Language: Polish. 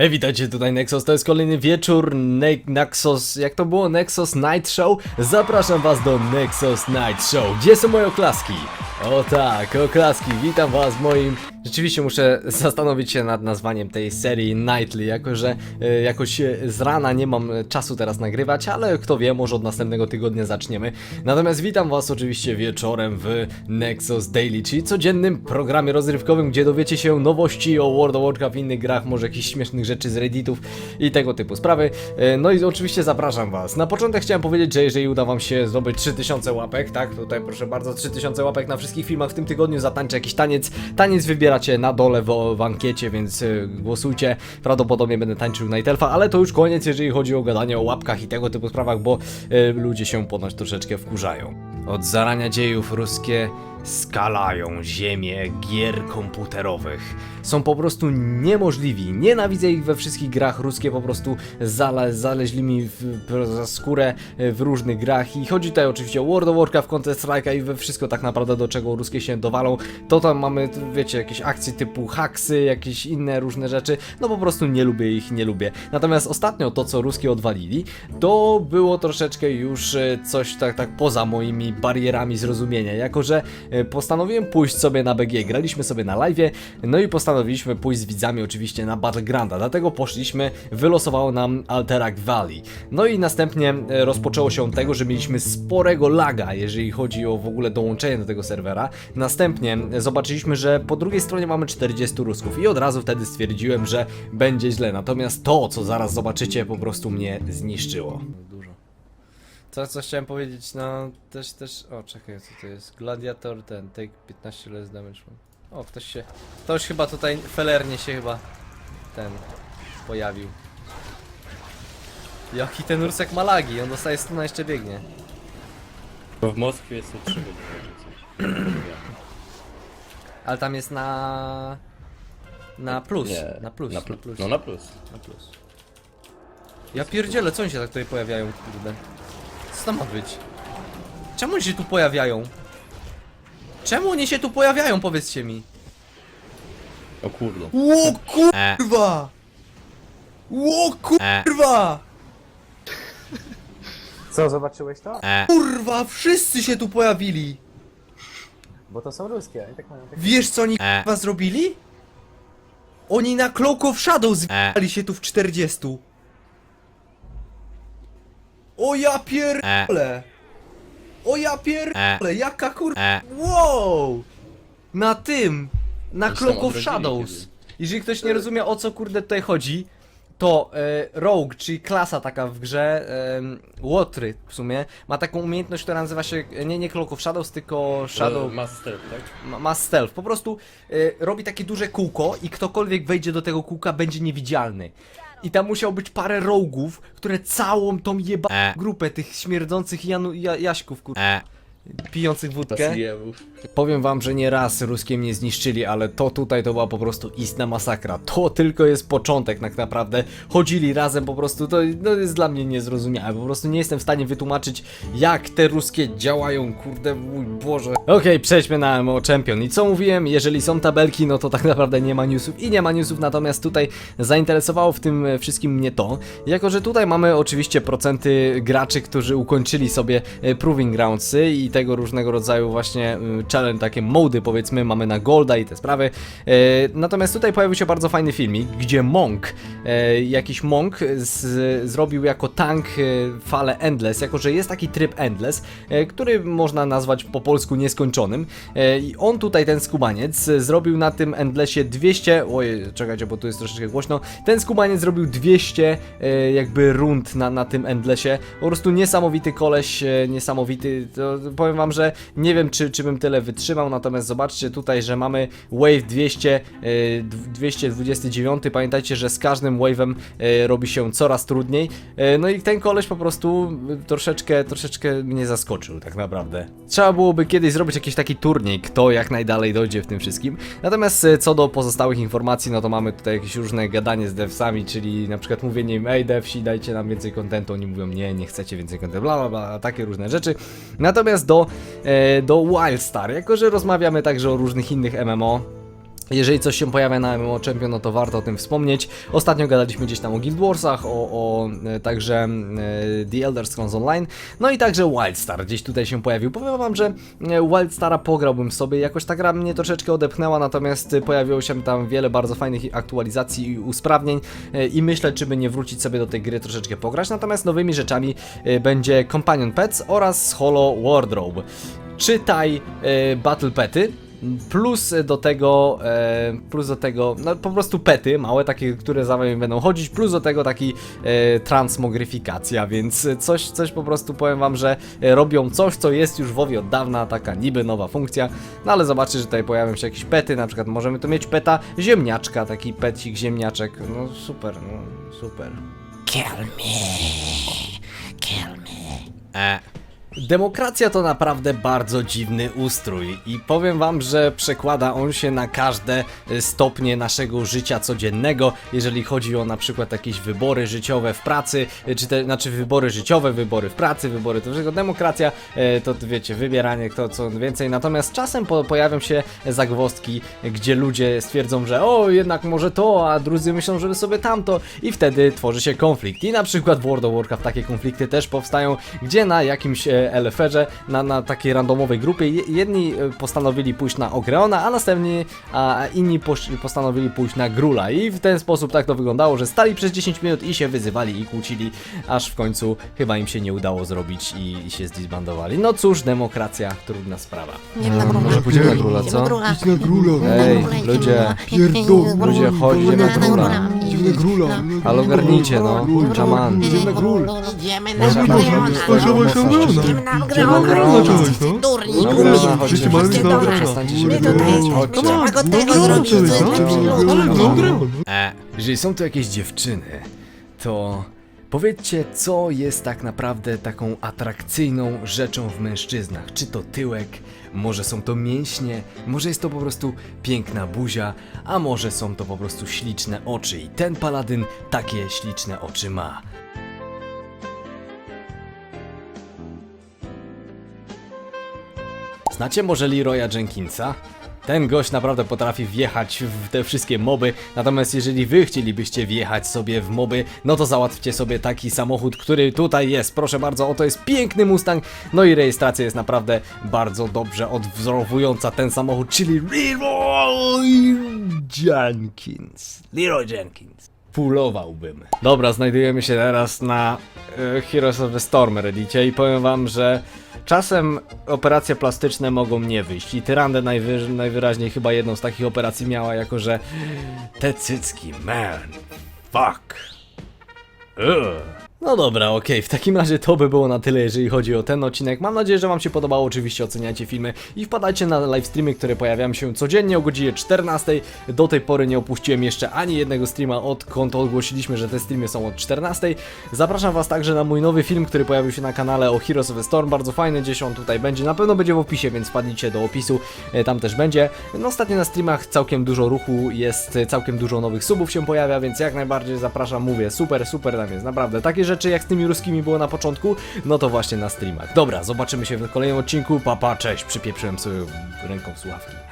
Hej, witajcie tutaj Nexus, to jest kolejny wieczór ne Nexus, jak to było? Nexus Night Show? Zapraszam was do Nexus Night Show. Gdzie są moje oklaski? O tak, oklaski, witam was w moim... Rzeczywiście muszę zastanowić się nad nazwaniem tej serii Nightly, jako że e, jakoś e, z rana nie mam e, czasu teraz nagrywać, ale kto wie, może od następnego tygodnia zaczniemy. Natomiast witam was oczywiście wieczorem w Nexus Daily, czyli codziennym programie rozrywkowym, gdzie dowiecie się nowości o World of Warcraft, innych grach, może jakichś śmiesznych rzeczy z redditów i tego typu sprawy. E, No i oczywiście zapraszam was. Na początek chciałem powiedzieć, że jeżeli uda wam się zdobyć 3000 łapek, tak, tutaj proszę bardzo, 3000 łapek na wszystkich filmach w tym tygodniu, zatańczę jakiś taniec. Taniec wybieracie na dole w, w ankiecie, więc e, głosujcie. Prawdopodobnie będę tańczył Night Elfa, ale to już koniec, jeżeli chodzi o gadanie o łapkach i tego typu sprawach, bo e, ludzie się ponoć troszeczkę wkurzają. Od zarania dziejów ruskie skalają ziemię gier komputerowych. Są po prostu niemożliwi. Nienawidzę ich we wszystkich grach. Ruskie po prostu zale, zaleźli mi w, za skórę e, w różnych grach. I chodzi tutaj oczywiście o World of Warcraft, Counter Strike'a i we wszystko tak naprawdę do czego ruskie się dowalą. To tam mamy, wiecie, jakieś akcje typu haksy, jakieś inne różne rzeczy. No po prostu nie lubię ich, nie lubię. Natomiast ostatnio to, co ruskie odwalili, to było troszeczkę już e, coś tak, tak poza moimi barierami zrozumienia. Jako, że postanowiłem pójść sobie na BG, graliśmy sobie na live, no i postanowiliśmy pójść z widzami oczywiście na Battlegrounda, dlatego poszliśmy, wylosowało nam Alterac Valley. No i następnie e, rozpoczęło się od tego, że mieliśmy sporego laga, jeżeli chodzi o w ogóle dołączenie do tego serwera. Następnie e, zobaczyliśmy, że po drugiej stronie mamy 40 Rusków i od razu wtedy stwierdziłem, że będzie źle. Natomiast to, co zaraz zobaczycie, po prostu mnie zniszczyło. Co, co chciałem powiedzieć, no też, też, o czekaj, co to jest, gladiator ten, take 15 less damage. O, ktoś się, ktoś chyba tutaj, felernie się chyba, ten, pojawił. Jaki ten Ursek ma lagi, on dostaje stuna jeszcze biegnie. Bo w Moskwie jest to 3 godziny czy coś. Ale tam jest na, na plus, Nie, na plus, na, na plu- plus, No na plus. na plus. Ja pierdzielę, co oni się tak tutaj pojawiają, kurde. Co to ma być? Czemu oni się tu pojawiają? Czemu oni się tu pojawiają, powiedzcie mi? O kurde. Ło kurwa! Ło kurwa! Co, zobaczyłeś to? Kurwa, wszyscy się tu pojawili! Bo to są ruskie, i tak mają tak... Wiesz co oni kurwa zrobili? Oni na Cloak of Shadow zwijali się tu w 40. O ja pierdolę! O ja pierdolę, jaka kurwa... Wow! Na tym! Na Cloak of Shadows! Jeżeli ktoś nie rozumie o co kurde tutaj chodzi, to e, Rogue, czyli klasa taka w grze, e, Łotry w sumie, ma taką umiejętność, która nazywa się, nie, nie Cloak of Shadows, tylko Shadow... E, Master, tak? ma, ma stealth. Po prostu y, robi takie duże kółko i ktokolwiek wejdzie do tego kółka będzie niewidzialny. I tam musiał być parę rołgów, które całą tą jeba grupę tych śmierdzących Janu, ja, Jaśków, kur... pijących wódkę. Powiem wam, że nie raz ruskie mnie zniszczyli, ale to tutaj to była po prostu istna masakra. To tylko jest początek tak naprawdę. Chodzili razem po prostu, to no, jest dla mnie niezrozumiałe. Po prostu nie jestem w stanie wytłumaczyć, jak te ruskie działają, kurde, mój Boże. Okej, przejdźmy na MMO Champion. I co mówiłem, jeżeli są tabelki, no to tak naprawdę nie ma newsów i nie ma newsów, natomiast tutaj zainteresowało w tym wszystkim mnie to, jako że tutaj mamy oczywiście procenty graczy, którzy ukończyli sobie e, Proving Groundsy i tego różnego rodzaju właśnie e, challenge, takie mody powiedzmy, mamy na Golda i te sprawy. E, Natomiast tutaj pojawił się bardzo fajny filmik, gdzie Monk, e, jakiś Monk z, zrobił jako tank falę Endless, jako że jest taki tryb Endless, który można nazwać po polsku nieskończonym. I on tutaj, ten skubaniec, zrobił na tym Endlessie 200, oj, czekajcie, bo tu jest troszeczkę głośno, ten skubaniec zrobił 200 e, jakby rund na, na tym Endlessie. Po prostu niesamowity koleś, niesamowity, to powiem wam, że nie wiem, czy, czy bym tyle wytrzymał, natomiast zobaczcie tutaj, że mamy Wave 200, e, dw- 229, pamiętajcie, że z każdym wave'em e, robi się coraz trudniej, e, no i ten koleś po prostu e, troszeczkę, troszeczkę mnie zaskoczył tak naprawdę. Trzeba byłoby kiedyś zrobić jakiś taki turniej, kto jak najdalej dojdzie w tym wszystkim, natomiast e, co do pozostałych informacji, no to mamy tutaj jakieś różne gadanie z devsami, czyli na przykład mówienie im, ej devsi, dajcie nam więcej kontentu, oni mówią, nie, nie chcecie więcej kontentu, bla bla bla, takie różne rzeczy. Natomiast do, e, do Wildstar, jako że rozmawiamy także o różnych innych MMO, Jeżeli coś się pojawia na MMO Champion, no to warto o tym wspomnieć. Ostatnio gadaliśmy gdzieś tam o Guild Warsach, o, o e, także e, The Elder Scrolls Online, no i także Wildstar gdzieś tutaj się pojawił. Powiem wam, że e, Wildstara pograłbym sobie, jakoś ta gra mnie troszeczkę odepchnęła, natomiast pojawiło się tam wiele bardzo fajnych aktualizacji i usprawnień i myślę, czy by nie wrócić sobie do tej gry troszeczkę pograć, natomiast nowymi rzeczami będzie Companion Pets oraz Holo Wardrobe. Czytaj Battle Pety, Plus do tego, e, plus do tego, no po prostu pety małe, takie, które za wami będą chodzić, plus do tego taki e, transmogryfikacja, więc coś, coś po prostu powiem wam, że e, robią coś, co jest już w WoWie od dawna, taka niby nowa funkcja, no ale zobaczcie, że tutaj pojawią się jakieś pety, na przykład możemy tu mieć peta ziemniaczka, taki pecik ziemniaczek, no super, no super. Kill me. Kill me. E. Demokracja to naprawdę bardzo dziwny ustrój i powiem wam, że przekłada on się na każde e, stopnie naszego życia codziennego, jeżeli chodzi o na przykład jakieś wybory życiowe w pracy, e, czy te, znaczy wybory życiowe, wybory w pracy, wybory to wszystko. Demokracja e, to wiecie, wybieranie kto co więcej, natomiast czasem po, pojawią się zagwozdki, e, gdzie ludzie stwierdzą, że o jednak może to, a drudzy myślą, żeby sobie tamto i wtedy tworzy się konflikt. I na przykład w World of Warcraft takie konflikty też powstają, gdzie na jakimś e, LFR-ze, na, na takiej randomowej grupie je- jedni e, postanowili pójść na Ogreona, a następnie a inni posz- postanowili pójść na Grula i w ten sposób tak to wyglądało, że stali przez 10 minut i się wyzywali i kłócili, aż w końcu chyba im się nie udało zrobić i, i się zdisbandowali. No cóż, demokracja, trudna sprawa. Na grula. może pójdziemy na grula, co? Idź na grula. Ej, ludzie, ludzie, chodźcie na grula. Idziemy na grula. Ale ogarnijcie, no, czaman. Idziemy na grula. Idziemy na grula. Spojrzałeś na grula. Idziemy na Idziemy na grula. grula. Jesteście durni. No, durni. grula, chodźcie. Wszyscy na Dobra. grula. Przestańcie się My wygadać. tutaj Chodźcie. całego tego grula, zrobić. No, no. E, jeżeli są tu jakieś dziewczyny, to powiedzcie, co jest tak naprawdę taką atrakcyjną rzeczą w mężczyznach? Czy to tyłek, może są to mięśnie, może jest to po prostu piękna buzia, a może są to po prostu śliczne oczy i ten paladyn takie śliczne oczy ma. Znacie może Leroya Jenkinsa? Ten gość naprawdę potrafi wjechać w te wszystkie moby, natomiast jeżeli wy chcielibyście wjechać sobie w moby, no to załatwcie sobie taki samochód, który tutaj jest. Proszę bardzo, oto jest piękny Mustang, no i rejestracja jest naprawdę bardzo dobrze odwzorowująca ten samochód, czyli Leroy Jenkins. Leroy Jenkins. Pulowałbym. Dobra, znajdujemy się teraz na e, Heroes of the Storm Reddicie i powiem wam, że czasem operacje plastyczne mogą nie wyjść i Tyrande najwy najwyraźniej chyba jedną z takich operacji miała, jako że te cycki, man, fuck. Ugh. No dobra, okej, w takim razie to by było na tyle, jeżeli chodzi o ten odcinek. Mam nadzieję, że Wam się podobało. Oczywiście oceniajcie filmy i wpadajcie na livestreamy, które pojawiają się codziennie o godzinie 14. Do tej pory nie opuściłem jeszcze ani jednego streama, odkąd ogłosiliśmy, że te streamy są od 14. Zapraszam Was także na mój nowy film, który pojawił się na kanale o Heroes of the Storm. Bardzo fajny, gdzieś on tutaj będzie. Na pewno będzie w opisie, więc wpadnijcie do opisu, e, tam też będzie. No ostatnio na streamach całkiem dużo ruchu jest, całkiem dużo nowych subów się pojawia, więc jak najbardziej zapraszam, mówię, super, super tam jest, naprawdę. Takie rzeczy jak z tymi ruskimi było na początku, no to właśnie na streamach. Dobra, zobaczymy się w kolejnym odcinku. Papa, cześć, przypieprzyłem sobie ręką słuchawki.